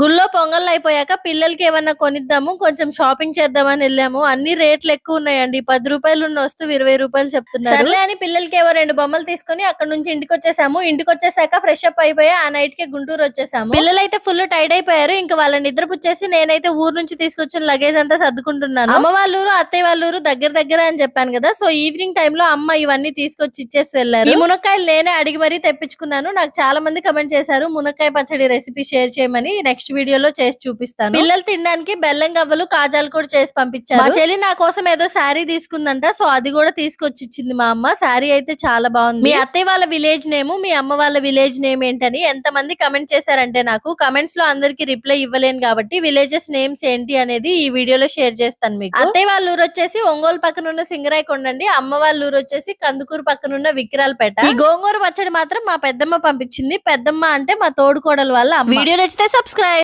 గుళ్ళో పొంగల్ అయిపోయాక పిల్లలకి ఏమన్నా కొనిద్దాము కొంచెం షాపింగ్ చేద్దామని వెళ్ళాము. అన్ని రేట్లు ఎక్కువ ఉన్నాయండి. పది రూపాయలు ఉన్న వస్తువు ఇరవై రూపాయలు చెప్తున్నారు. సర్లే అని పిల్లలకి ఏవో రెండు బొమ్మలు తీసుకొని అక్కడ నుంచి ఇంటికి వచ్చేసాము. ఇంటికి వచ్చేసాక ఫ్రెష్ అప్ అయిపోయి ఆ నైట్కి గుంటూరు వచ్చేసాము. పిల్లలైతే ఫుల్ టైర్డ్ అయిపోయారు. ఇంకా వాళ్ళ నిద్ర పుచ్చేసి నేనైతే ఊరు నుంచి తీసుకొచ్చిన లగేజ్ అంతా సర్దుకుంటున్నాను. అమ్మ వాళ్ళ ఊరు అత్తయ్య వాళ్ళ ఊరు దగ్గర దగ్గర అని చెప్పాను కదా. సో ఈవినింగ్ టైం లో అమ్మ ఇవన్నీ తీసుకొచ్చి ఇచ్చేసి వెళ్ళారు. ఈ మునక్కాయలు నేనే అడిగి మరీ తెప్పించుకున్నాను. నాకు చాలా మంది కమెంట్ చేశారు మునక్కాయ పచ్చడి రెసిపీ షేర్ చేయమని. నెక్స్ట్ వీడియోలో చేసి చూపిస్తాను. పిల్లలు తినడానికి బెల్లం గవ్వలు కాజాలు కూడా చేసి పంపించారు. మా చెల్లి నా కోసం ఏదో శారీ తీసుకుందంట సో అది కూడా తీసుకొచ్చి ఇచ్చింది మా అమ్మ. శారీ అయితే చాలా బాగుంది. మీ అత్తయ్య వాళ్ళ విలేజ్ నేమ్ మీ అమ్మ వాళ్ళ విలేజ్ నేమ్ ఏంటని ఎంత మంది కమెంట్ చేశారంటే నాకు కమెంట్స్లో అందరికి రిప్లై ఇవ్వలేను కాబట్టి విలేజెస్ నేమ్స్ ఏంటి అనేది ఈ వీడియోలో షేర్ చేస్తాను మీకు. అత్తయ్య వాళ్ళ ఊరు వచ్చేసి ఒంగోలు పక్కన ఉన్న సింగరాయ్ కొండండి అమ్మ వాళ్ళ ఊరు వచ్చేసి కందుకూరు పక్కన ఉన్న విక్రాలపేట. ఈ గోంగూర పచ్చడి మాత్రం మా పెద్దమ్మ పంపించింది. పెద్దమ్మ అంటే మా తోడుకోడలు వాళ్ళ. వీడియో నచ్చితే సబ్స్క్రైబ్